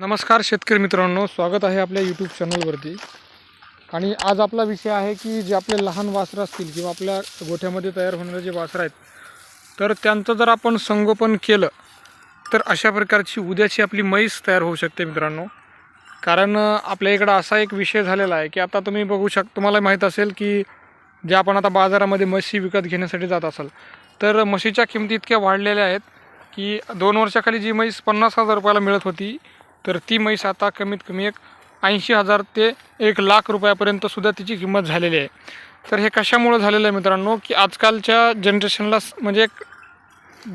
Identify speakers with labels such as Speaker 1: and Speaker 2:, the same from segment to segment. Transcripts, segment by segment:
Speaker 1: नमस्कार शेतकरी मित्रांनो स्वागत आहे आपल्या यूट्यूब चॅनलवरती. आणि आज आपला विषय आहे की जे आपले लहान वासरं असतील किंवा आपल्या गोठ्यामध्ये तयार होणारे जे वासरं आहेत तर त्यांचं जर आपण संगोपन केलं तर अशा प्रकारची उद्याची आपली म्हैस तयार होऊ शकते मित्रांनो. कारण आपल्या इकडं असा एक विषय झालेला आहे की आता तुम्ही बघू शक तुम्हाला माहीत असेल की जे आपण आता बाजारामध्ये म्हशी विकत घेण्यासाठी जात असाल तर म्हशीच्या किमती इतक्या वाढलेल्या आहेत की दोन वर्षाखाली जी म्हैस पन्नास हजार रुपयाला मिळत होती तर ती म्हैस आता कमीत कमी एक ऐंशी हजार ते एक लाख रुपयापर्यंत सुद्धा तिची किंमत झालेली आहे. तर हे कशामुळं झालेलं आहे मित्रांनो की आजकालच्या जनरेशनला म्हणजे एक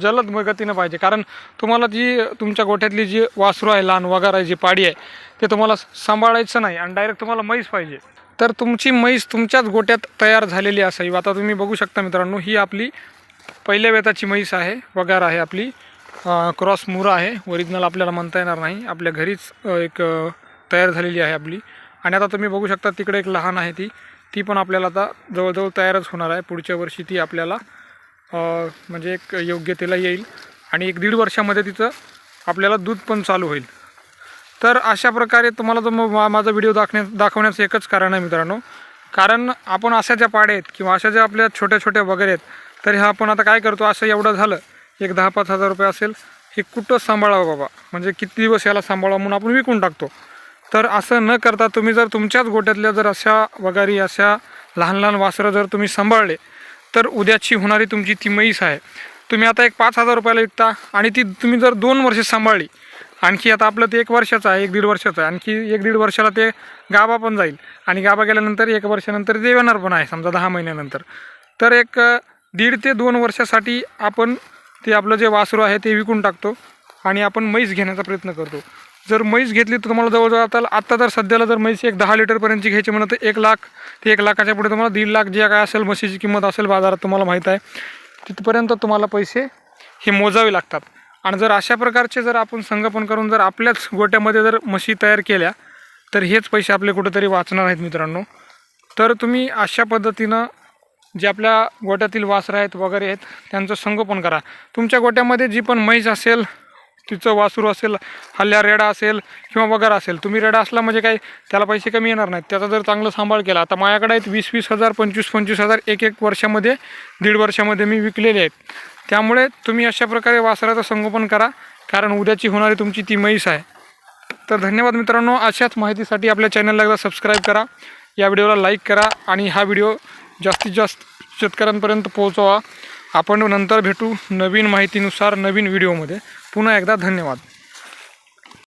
Speaker 1: जलद गतीनं पाहिजे. कारण तुम्हाला जी तुमच्या गोठ्यातली जी वासरू आहे लहान वगार आहे जी पाडी आहे ते तुम्हाला सांभाळायचं नाही आणि डायरेक्ट तुम्हाला म्हैस पाहिजे. तर तुमची म्हैस तुमच्याच गोट्यात तयार झालेली असावी. आता तुम्ही बघू शकता मित्रांनो ही आपली पहिल्या वेताची म्हैस आहे वगार आहे आपली. क्रॉस मुरा आहे. ओरिजिनल आपल्याला म्हणता येणार नाही. आपल्या घरीच एक तयार झालेली आहे आपली. आणि आता तुम्ही बघू शकता तिकडे एक लहान आहे ती. ती पण आपल्याला आता जवळजवळ तयारच होणार आहे. पुढच्या वर्षी ती आपल्याला म्हणजे एक योग्यतेला येईल. आणि एक दीड वर्षामध्ये तिचं आपल्याला दूध पण चालू होईल. तर अशा प्रकारे तुम्हाला तो मा- माझा व्हिडिओ दाखण्या दाखवण्याचं एकच कारण आहे मित्रांनो. कारण आपण अशा ज्या पाड्या आहेत किंवा अशा ज्या आपल्या छोट्या छोट्या वगैरे आहेत तर ह्या आपण आता काय करतो असं एवढं झालं एक दहा पाच हजार रुपये असेल हे कुठं सांभाळावं बाबा? म्हणजे किती दिवस याला सांभाळावं म्हणून आपण विकून टाकतो. तर असं न करता तुम्ही जर तुमच्याच गोट्यातल्या जर अशा वगारी अशा लहान लहान वासरं जर तुम्ही सांभाळले तर उद्याची होणारी तुमची ती म्हैस आहे. तुम्ही आता एक पाच हजार रुपयाला विकता आणि ती तुम्ही जर दोन वर्ष सांभाळली आणखी आता आपलं ते एक वर्षाचं आहे एक दीड वर्षाचं आहे आणखी एक दीड वर्षाला ते गाबा पण जाईल. आणि गाबा गेल्यानंतर एक वर्षानंतर ते येणार पण आहे समजा दहा महिन्यानंतर. तर एक दीड ते दोन वर्षासाठी आपण ते आपलं जे वासरू आहे ते विकून टाकतो आणि आपण म्हैस घेण्याचा प्रयत्न करतो. जर म्हैस घेतली तर तुम्हाला जवळजवळ आता आत्ता जर सध्याला जर म्हैस एक दहा लिटरपर्यंतची घ्यायची म्हणलं तर एक लाख ते एक लाखाच्या पुढे तुम्हाला दीड लाख जे काय असेल म्हशीची किंमत असेल बाजारात तुम्हाला माहीत आहे तिथपर्यंत तुम्हाला पैसे हे मोजावे लागतात. आणि जर अशा प्रकारचे जर आपण संगोपन करून जर आपल्याच गोट्यामध्ये जर म्हशी तयार केल्या तर हेच पैसे आपले कुठेतरी वाचणार आहेत मित्रांनो. तर तुम्ही अशा पद्धतीनं जे आपल्या गोट्यातील वासरं आहेत वगैरे आहेत त्यांचं संगोपन करा. तुमच्या गोट्यामध्ये जी पण म्हैस असेल तिचं वासरू असेल हल्ल्या रेडा असेल किंवा वगैरे असेल तुम्ही रेडा असला म्हणजे काय त्याला पैसे कमी येणार नाहीत. त्याचा जर चांगलं सांभाळ केला आता माझ्याकडे आहेत वीस वीस हजार पंचवीस पंचवीस हजार एक एक वर्षामध्ये दीड वर्षामध्ये मी विकलेले आहेत. त्यामुळे तुम्ही अशा प्रकारे वासराचं संगोपन करा कारण उद्याची होणारी तुमची ती म्हैस आहे. तर धन्यवाद मित्रांनो अशाच माहितीसाठी आपल्या चॅनलला एकदा सबस्क्राईब करा. या व्हिडिओला लाईक करा आणि हा व्हिडिओ जास्तीत जास्त शेतकऱ्यांपर्यंत पोहोचवा. आपण नंतर भेटू नवीन माहितीनुसार नवीन व्हिडिओमध्ये. पुन्हा एकदा धन्यवाद.